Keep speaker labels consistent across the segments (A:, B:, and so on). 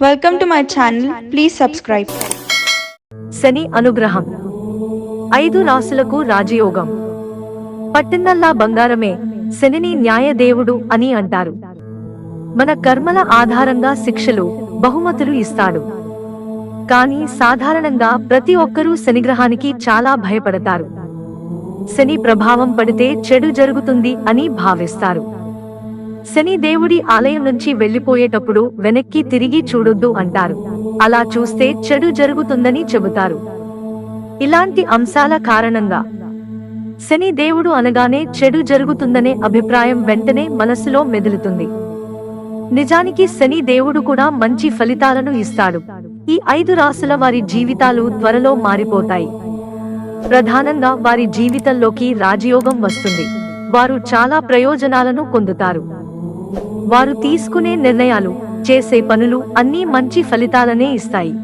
A: Welcome to my channel please subscribe
B: శని అనుగ్రహం. ఐదు రాసులకు రాజయోగం. పట్టిందల్లా బంగారమే శనిని న్యాయదేవుడు అని అంటారు. మన కర్మల ఆధారంగా శిక్షలు బహుమతులు ఇస్తాడు. కానీ సాధారణంగా ప్రతి ఒక్కరూ శనిగ్రహానికి చాలా భయపడతారు. శని ప్రభావం పడితే చెడు జరుగుతుంది అని భావిస్తారు. శని దేవుడి ఆలయం నుంచి వెళ్ళిపోయేటప్పుడు వెనక్కి తిరిగి చూడొద్దు అంటారు. అలా చూస్తే చెడు జరుగుతుందని చెబుతారు. ఇలాంటి అంశాల కారణంగా శని దేవుడు అనగానే చెడు జరుగుతుందనే అభిప్రాయం వెంటనే మనసులో మెదులుతుంది. నిజానికి శని దేవుడు కూడా మంచి ఫలితాలను ఇస్తాడు. ఈ ఐదు రాసుల వారి జీవితాలు త్వరలో మారిపోతాయి. ప్రధానంగా వారి జీవితంలోకి రాజయోగం వస్తుంది. వారు చాలా ప్రయోజనాలను పొందుతారు. వారు తీసుకునే నిర్ణయాలు చేసే పనులు అన్నీ మంచి ఫలితాలనే ఇస్తాయి.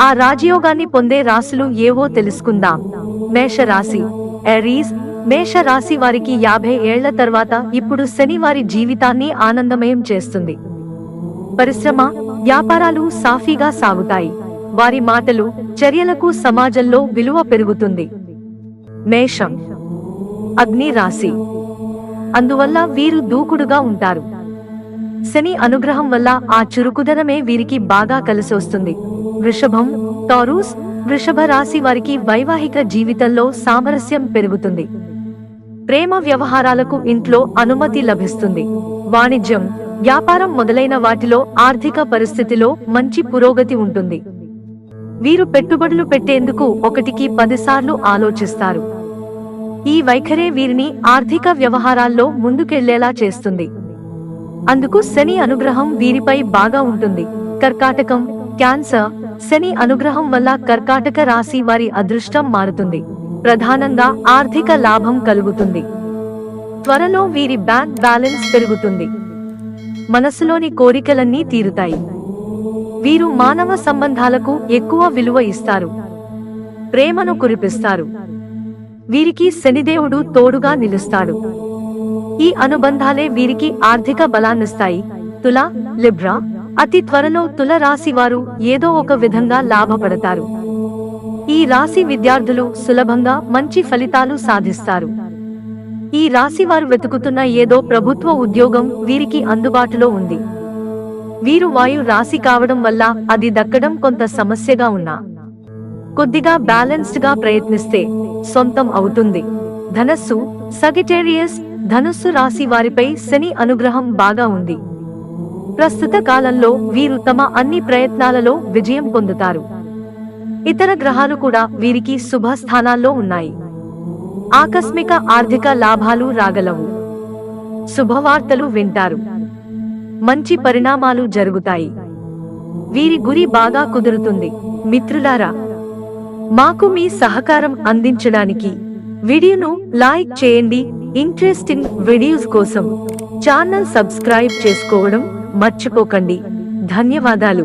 B: ఆ రాజయోగాన్ని పొందే రాశులు ఏవో తెలుసుకుందాం. మేషరాశి ఎరీస్ మేష రాశి వారికి యాభై ఏళ్ళ తర్వాత ఇప్పుడు శని వారి జీవితాన్ని ఆనందమయం చేస్తుంది. పరిశ్రమ వ్యాపారాలు సాఫీగా సాగుతాయి. వారి మాటలు చర్యలకు సమాజంలో విలువ పెరుగుతుంది. మేషం అగ్ని రాశి అందువల్ల వీరు దూకుడుగా ఉంటారు. శని అనుగ్రహం వల్ల ఆ చురుకుదనమే వీరికి బాగా కలిసొస్తుంది. వృషభం టారూస్ వృషభ రాశి వారికి వైవాహిక జీవితంలో సామరస్యం పెరుగుతుంది. ప్రేమ వ్యవహారాలకు ఇంట్లో అనుమతి లభిస్తుంది. వాణిజ్యం వ్యాపారం మొదలైన వాటిలో ఆర్థిక పరిస్థితిలో మంచి పురోగతి ఉంటుంది. వీరు పెట్టుబడులు పెట్టేందుకు ఒకటికి పదిసార్లు ఆలోచిస్తారు. ఈ వైఖరే వీరిని ఆర్థిక వ్యవహారాల్లో ముందుకెళ్ళేలా చేస్తుంది. అందుకు శని అనుగ్రహం వీరిపై బాగా ఉంటుంది. కర్కాటకం క్యాన్సర్ శని అనుగ్రహం వల్ల కర్కాటక రాశి వారి అదృష్టం మారుతుంది. ప్రధానంగా ఆర్థిక లాభం కలుగుతుంది. త్వరలో వీరి బ్యాంక్ బ్యాలెన్స్ పెరుగుతుంది. మనసులోని కోరికలన్నీ తీరుతాయి. వీరు మానవ సంబంధాలకు ఎక్కువ విలువ ఇస్తారు. ప్రేమను కురిపిస్తారు. వీరికి శనిదేవుడు తోడుగా నిలుస్తాడు. ఈ అనుబంధాలే వీరికి ఆర్థిక బలాన్నిస్తాయి. తుల లిబ్రా అతి త్వరలో తుల రాశి వారు ఏదో ఒక విధంగా లాభపడతారు. ఈ రాశి విద్యార్థులు సులభంగా మంచి ఫలితాలు సాధిస్తారు. ఈ రాశి వారు వెతుకుతున్న ఏదో ప్రభుత్వ ఉద్యోగం వీరికి అందుబాటులో ఉంది. వీరు వాయు రాశి కావడం వల్ల అది దక్కడం కొంత సమస్యగా ఉన్నా. కొద్దిగా బ్యాలెన్స్డ్గా ప్రయత్నిస్తే సొంతం అవుతుంది. ధనస్సు సగిటేరియస్ ధనుస్సు రాశి వారిపై శని అనుగ్రహం బాగా ఉంది. ప్రస్తుత కాలంలో వీరు తమ అన్ని ప్రయత్నాలలో విజయం పొందుతారు. ఇతర గ్రహాలు కూడా వీరికి శుభ స్థానాల్లో ఉన్నాయి. ఆకస్మిక ఆర్థిక లాభాలు రాగలవు. శుభవార్తలు వింటారు. మంచి పరిణామాలు జరుగుతాయి. వీరి గురి బాగా కుదురుతుంది. మిత్రులారా మాకు మీ సహకారం అందించడానికి వీడియోను లైక్ చేయండి ఇంట్రెస్టింగ్ వీడియోస్ కోసం ఛానల్ సబ్స్క్రైబ్ చేసుకోవడం మర్చిపోకండి. ధన్యవాదాలు.